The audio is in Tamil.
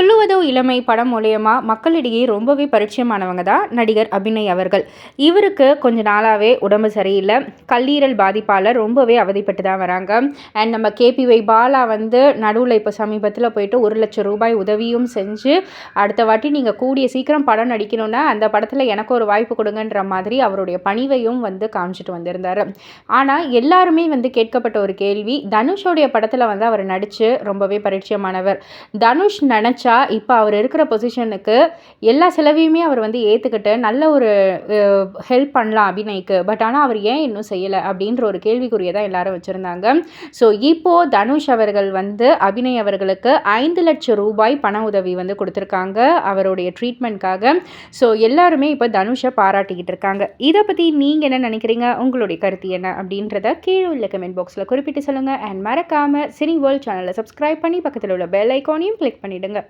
சொல்லுவதோ இளமை படம் மூலயமா மக்களிடையே ரொம்பவே பரிச்சயமானவங்க தான் நடிகர் அபிநய் அவர்கள். இவருக்கு கொஞ்ச நாளாகவே உடம்பு சரியில்லை. கல்லீரல் பாதிப்பால் ரொம்பவே அவதிப்பட்டு தான் வராங்க. அண்ட் நம்ம கேபிஒய் பாலா வந்து நடுவில் இப்போ சமீபத்தில் போயிட்டு ஒரு லட்சம் ரூபாய் உதவியும் செஞ்சு அடுத்த வாட்டி நீங்கள் கூடிய சீக்கிரம் படம் நடிக்கணும்னா அந்த படத்தில் எனக்கு ஒரு வாய்ப்பு கொடுங்கன்ற மாதிரி அவருடைய பணிவையும் வந்து காமிச்சிட்டு வந்திருந்தார். ஆனால் எல்லாருமே வந்து கேட்கப்பட்ட ஒரு கேள்வி தனுஷோடைய படத்தில் வந்து அவர் நடித்து ரொம்பவே பரிச்சயமானவர். தனுஷ் நினச்சா நினச்சா இப்போ அவர் இருக்கிற பொசிஷனுக்கு எல்லா செலவையுமே அவர் வந்து ஏற்றுக்கிட்டு நல்ல ஒரு ஹெல்ப் பண்ணலாம் அபிநய்க்கு பட் ஆனால் அவர் ஏன் இன்னும் செய்யலை அப்படின்ற ஒரு கேள்விக்குரிய தான் எல்லாரும் வச்சுருந்தாங்க. ஸோ இப்போது தனுஷ் அவர்கள் வந்து அபிநய் அவர்களுக்கு ஐந்து லட்சம் ரூபாய் பண உதவி வந்து கொடுத்துருக்காங்க அவருடைய ட்ரீட்மெண்ட்காக ஸோ எல்லாருமே இப்போ தனுஷை பாராட்டிக்கிட்டு இருக்காங்க. இதை பற்றி நீங்கள் என்ன நினைக்கிறீங்க? உங்களுடைய கருத்து என்ன அப்படின்றத கீழே உள்ள கமெண்ட் பாக்ஸில் குறிப்பிட்டு சொல்லுங்கள் அண்ட் மறக்காமல் சினி வேர்ல்ட் சேனலை சப்ஸ்கிரைப் பண்ணி பக்கத்தில் உள்ள பெல் ஐக்கானையும் கிளிக் பண்ணிவிடுங்க